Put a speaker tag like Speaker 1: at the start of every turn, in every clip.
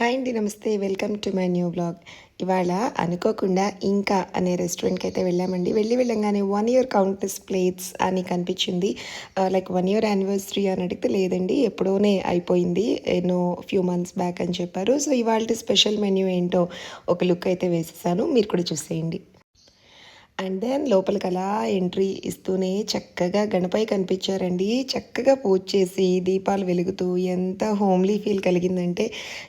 Speaker 1: Hi అండి నమస్తే. Welcome to my new blog. ఇవాళ అనుకోకుండా ఇంకా అనే రెస్టారెంట్కి అయితే వెళ్ళామండి. వెళ్ళి వెళ్ళంగానే వన్ ఇయర్ కౌంటర్స్ ప్లేట్స్ అని కనిపించింది. లైక్ వన్ ఇయర్ యానివర్సరీ అని అడిగితే లేదండి ఎప్పుడోనే అయిపోయింది. ఎన్నో ఫ్యూ మంత్స్ బ్యాక్ అని చెప్పారు. సో ఇవాళ స్పెషల్ మెన్యూ ఏంటో ఒక లుక్ అయితే వేసేసాను. మీరు కూడా చూసేయండి. అండ్ దెన్ లోపలికి అలా ఎంట్రీ ఇస్తూనే చక్కగా గణపై కనిపించారండి. చక్కగా పూజ చేసి దీపాలు వెలుగుతూ ఎంత హోమ్లీ ఫీల్ కలిగిందంటే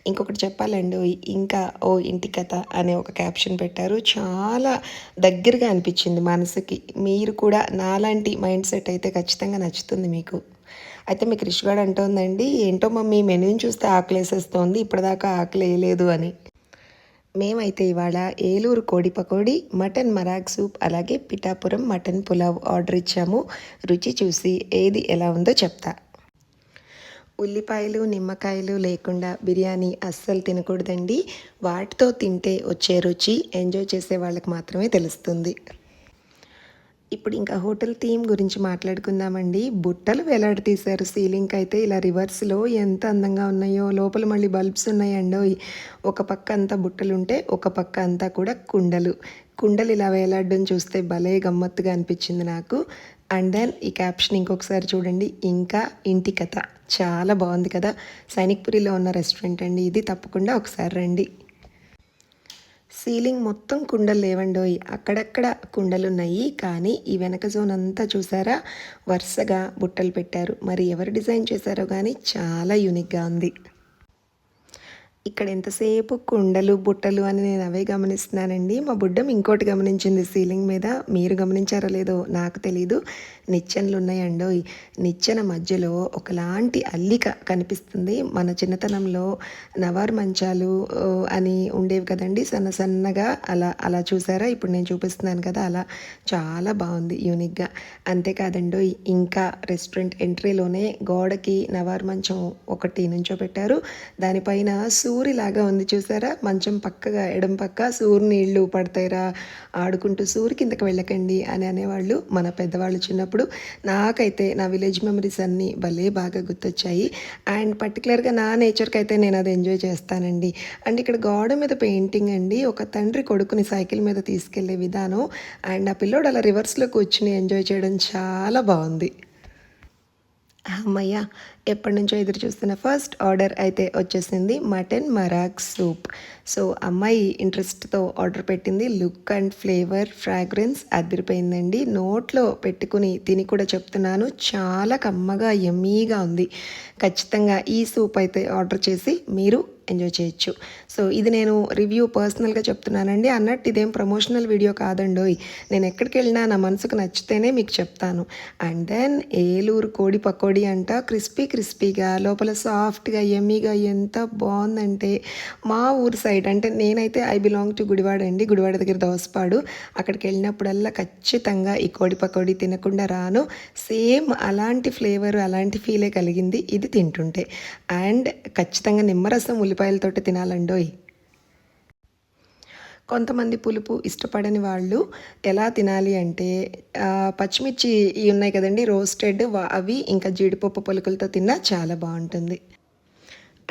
Speaker 1: ఇంకొకటి చెప్పాలండి ఇంకా ఓ ఇంటి కథ అనే ఒక క్యాప్షన్ పెట్టారు. చాలా దగ్గరగా అనిపించింది మనసుకి. మీరు కూడా నాలాంటి మైండ్ సెట్ అయితే ఖచ్చితంగా నచ్చుతుంది మీకు. అయితే మీ క్రిష్ గారు అంటోందండి ఏంటో మమ్మీ మెనూని చూస్తే ఆకలేసేస్తోంది ఇప్పటిదాకా ఆకలి వేయలేదు అని. మేమైతే ఇవాళ ఏలూరు కోడి పకోడి మటన్ మరాగ్ సూప్ అలాగే పిఠాపురం మటన్ పులావ్ ఆర్డర్ ఇచ్చాము. రుచి చూసి ఏది ఎలా ఉందో చెప్తా. ఉల్లిపాయలు నిమ్మకాయలు లేకుండా బిర్యానీ అస్సలు తినకూడదండి. వాటితో తింటే వచ్చే రుచి ఎంజాయ్ చేసే వాళ్ళకి మాత్రమే తెలుస్తుంది. ఇప్పుడు ఇంకా హోటల్ థీమ్ గురించి మాట్లాడుకుందామండి. బుట్టలు వేలాడతీశారు సీలింగ్ అయితే ఇలా రివర్స్లో ఎంత అందంగా ఉన్నాయో లోపల మళ్ళీ బల్బ్స్ ఉన్నాయండో ఒక పక్క అంతా బుట్టలు ఉంటే ఒక పక్క అంతా కూడా కుండలు. కుండలు ఇలా వేలాడడం చూస్తే భలే గమ్మత్తుగా అనిపించింది నాకు. అండ్ దెన్ ఈ క్యాప్షన్ ఇంకొకసారి చూడండి. ఇంకా ఇంటి కథ. చాలా బాగుంది కదా. సైనిక్పురిలో ఉన్న రెస్టారెంట్ అండి. ఇది తప్పకుండా ఒకసారి రండి. సీలింగ్ మొత్తం కుండలు లేవండోయి. అక్కడక్కడ కుండలున్నాయి. కానీ ఈ వెనక జోన్ అంతా చూసారా? వరుసగా బుట్టలు పెట్టారు. మరి ఎవరు డిజైన్ చేశారో కానీ చాలా యూనిక్గా ఉంది. ఇక్కడ ఎంతసేపు కుండలు బుట్టలు అని నేను అవే గమనిస్తున్నానండి. మా బుడ్డం ఇంకోటి గమనించింది. సీలింగ్ మీద మీరు గమనించారో లేదో నాకు తెలీదు. నిచ్చెనలు ఉన్నాయండో నిచ్చెన మధ్యలో ఒకలాంటి అల్లిక కనిపిస్తుంది. మన చిన్నతనంలో నవార్ మంచాలు అని ఉండేవి కదండి. సన్న సన్నగా అలా అలా చూసారా? ఇప్పుడు నేను చూపిస్తున్నాను కదా అలా చాలా బాగుంది యూనిక్గా. అంతేకాదండో ఇంకా రెస్టారెంట్ ఎంట్రీలోనే గోడకి నవార్ మంచం ఒకటి నుంచో పెట్టారు. దానిపైన సూ సూరిలాగా ఉంది చూసారా? మంచం పక్కగా ఎడం పక్క సూరు నీళ్ళు పడతాయిరా ఆడుకుంటూ సూరి కిందకి వెళ్ళకండి అని అనేవాళ్ళు మన పెద్దవాళ్ళు చిన్నప్పుడు. నాకైతే నా విలేజ్ మెమరీస్ అన్నీ భలే బాగా గుర్తొచ్చాయి. అండ్ పర్టికులర్గా నా నేచర్కి అయితే నేను అది ఎంజాయ్ చేస్తానండి. అండ్ ఇక్కడ గోడ మీద పెయింటింగ్ అండి. ఒక తండ్రి కొడుకుని సైకిల్ మీద తీసుకెళ్ళే విధానం. అండ్ ఆ పిల్లోడు అలా రివర్స్లో కూర్చుని ఎంజాయ్ చేయడం చాలా బాగుంది. అమ్మయ్య ఎప్పటి నుంచో ఎదురు చూస్తున్న ఫస్ట్ ఆర్డర్ అయితే వచ్చేసింది మటన్ మరాక్ సూప్. సో అమ్మాయి ఇంట్రెస్ట్తో ఆర్డర్ పెట్టింది. లుక్ అండ్ ఫ్లేవర్ ఫ్రాగ్రెన్స్ అదిరిపోయిందండి. నోట్లో పెట్టుకుని తిని కూడా చెప్తున్నాను. చాలా కమ్మగా ఎమ్మీగా ఉంది. ఖచ్చితంగా ఈ సూప్ అయితే ఆర్డర్ చేసి మీరు ఎంజాయ్ చేయొచ్చు. సో ఇది నేను రివ్యూ పర్సనల్గా చెప్తున్నానండి. అన్నట్టు ఇదేం ప్రమోషనల్ వీడియో కాదండోయ్. నేను ఎక్కడికి వెళ్ళినా నా మనసుకు నచ్చితేనే మీకు చెప్తాను. అండ్ దెన్ ఏలూరు కోడి పకోడీ అంట. క్రిస్పీ క్రిస్పీగా లోపల సాఫ్ట్గా ఎమ్మీగా ఎంత బాగుందంటే మా ఊరు సైడ్ అంటే నేనైతే ఐ బిలాంగ్ టు గుడివాడ అండి. గుడివాడ దగ్గర దోసపాడు. అక్కడికి వెళ్ళినప్పుడల్లా ఖచ్చితంగా ఈ కోడి పకోడీ తినకుండా రాను. సేమ్ అలాంటి ఫ్లేవర్ అలాంటి ఫీలే కలిగింది. ఇది తింటుంటే. అండ్ ఖచ్చితంగా నిమ్మరసం ఉల్లిపాయలతోటి తినాలండోయ్. కొంతమంది పులుపు ఇష్టపడని వాళ్ళు ఎలా తినాలి అంటే పచ్చిమిర్చి ఇవి ఉన్నాయి కదండి రోస్టెడ్ అవి ఇంకా జీడిపప్పు పలుకులతో తిన్నా చాలా బాగుంటుంది.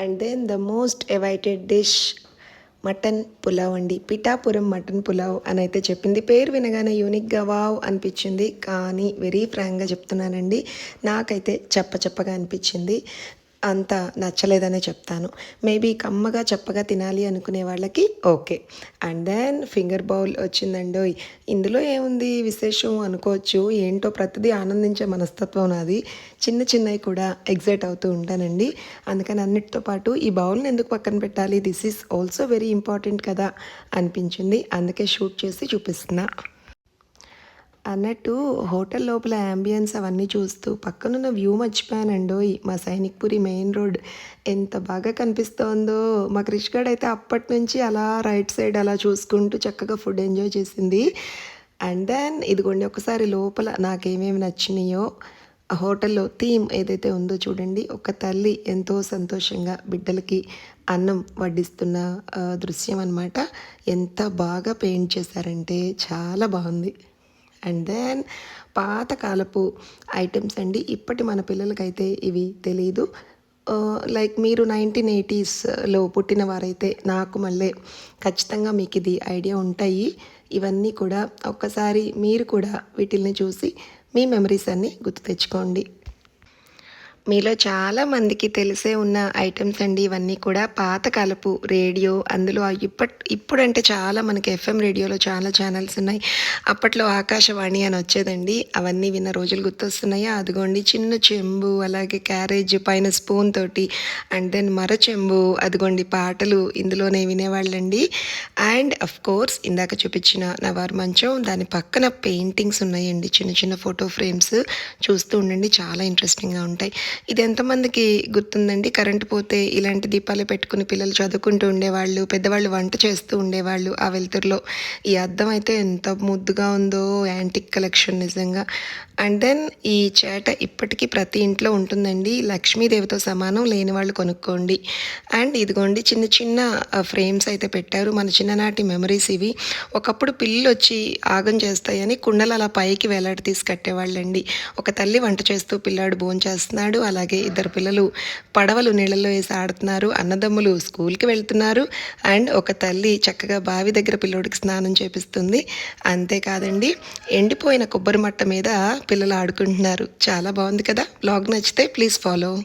Speaker 1: And then the most awaited dish mutton pulao అండి. పిఠాపురం మటన్ పులావ్ అని అయితే చెప్పింది. పేరు వినగానే యూనిక్గా వావ్ అనిపించింది. కానీ వెరీ ఫ్రాంక్గా చెప్తున్నానండి. నాకైతే చెప్ప చెప్పగా అనిపించింది. అంత నచ్చలేదనే చెప్తాను. మేబీ కమ్మగా చెప్పగా తినాలి అనుకునే వాళ్ళకి okay. And then finger bowl వచ్చిందండి ఇందులో ఏముంది విశేషం అనుకోవచ్చు. ఏంటో ప్రతిదీ ఆనందించే మనస్తత్వం నాది. చిన్న చిన్నవి కూడా ఎగ్జైట్ అవుతూ ఉంటానండి. అందుకని అన్నిటితో పాటు ఈ బౌల్ని ఎందుకు పక్కన పెట్టాలి? This is also very important కదా అనిపించింది. అందుకే షూట్ చేసి చూపిస్తున్నా. అన్నట్టు హోటల్ లోపల అంబియన్స్ అవన్నీ చూస్తూ పక్కనున్న వ్యూ మర్చిపోయానండోయ్ మా సైనిక్పురి మెయిన్ రోడ్ ఎంత బాగా కనిపిస్తోందో. మా క్రిష్గాడ్ అయితే అప్పటి నుంచి అలా రైట్ సైడ్ అలా చూసుకుంటూ చక్కగా ఫుడ్ ఎంజాయ్ చేసింది. అండ్ దెన్ ఇదిగోండి ఒకసారి లోపల నాకేమేమి నచ్చినాయో. హోటల్లో థీమ్ ఏదైతే ఉందో చూడండి. ఒక తల్లి ఎంతో సంతోషంగా బిడ్డలకి అన్నం వడ్డిస్తున్న దృశ్యం అనమాట ఎంత బాగా పెయింట్ చేశారంటే చాలా బాగుంది. అండ్ దెన్ పాతకాలపు ఐటమ్స్ అండి. ఇప్పటి మన పిల్లలకైతే ఇవి తెలియదు లైక్ uh, మీరు నైన్టీన్ ఎయిటీస్లో పుట్టిన వారైతే నాకు మళ్ళీ ఖచ్చితంగా మీకు ఇది ఐడియా ఉంటాయి. ఇవన్నీ కూడా ఒక్కసారి మీరు కూడా వీటిల్ని చూసి మీ మెమరీస్ అన్నీ గుర్తు తెచ్చుకోండి. మీలో చాలా మందికి తెలిసే ఉన్న ఐటమ్స్ అండి ఇవన్నీ కూడా పాతకాలపు రేడియో. అందులో ఇప్పట్ ఇప్పుడంటే చాలా మనకి ఎఫ్ఎం రేడియోలో చాలా ఛానల్స్ ఉన్నాయి. అప్పట్లో ఆకాశవాణి అని వచ్చేదండి. అవన్నీ విన్న రోజులు గుర్తొస్తున్నాయా? అదిగోండి చిన్న చెంబు అలాగే క్యారేజ్ పైన స్పూన్ తోటి అండ్ దెన్ మర చెంబు అదిగోండి పాటలు ఇందులోనే వినేవాళ్ళండి. అండ్ అఫ్ కోర్స్ ఇందాక చూపించిన నవార్ మంచం దాని పక్కన పెయింటింగ్స్ ఉన్నాయండి. చిన్న చిన్న ఫోటో ఫ్రేమ్స్ చూస్తూ ఉండండి చాలా ఇంట్రెస్టింగ్గా ఉంటాయి. ఇది ఎంతమందికి గుర్తుందండి? కరెంట్ పోతే ఇలాంటి దీపాలు పెట్టుకుని పిల్లలు చదువుకుంటూ ఉండేవాళ్ళు పెద్దవాళ్ళు వంట చేస్తూ ఉండేవాళ్ళు ఆ వెలుతురులో. ఈ అద్దం అయితే ఎంత ముద్దుగా ఉందో యాంటిక్ కలెక్షన్ నిజంగా. అండ్ దెన్ ఈ చేట ఇప్పటికీ ప్రతి ఇంట్లో ఉంటుందండి. లక్ష్మీదేవితో సమానం లేని వాళ్ళు కొనుక్కోండి. అండ్ ఇదిగోండి చిన్న చిన్న ఫ్రేమ్స్ అయితే పెట్టారు. మన చిన్ననాటి మెమరీస్ ఇవి. ఒకప్పుడు పిల్లలు వచ్చి ఆగం చేస్తాయని కుండలు అలా పైకి వేలాడి తీసి కట్టేవాళ్ళండి. ఒక తల్లి వంట చేస్తూ పిల్లాడు భోంచేస్తున్నాడు. చేస్తున్నాడు అలాగే ఇద్దరు పిల్లలు పడవలు నీళ్ళల్లో వేసి ఆడుతున్నారు. అన్నదమ్ములు స్కూల్కి వెళ్తున్నారు. అండ్ ఒక తల్లి చక్కగా బావి దగ్గర పిల్లోడికి స్నానం చేపిస్తుంది. అంతేకాదండి ఎండిపోయిన కొబ్బరి మట్ట మీద పిల్లలు ఆడుకుంటున్నారు. చాలా బాగుంది కదా? బ్లాగ్ నచ్చితే ప్లీజ్ ఫాలో.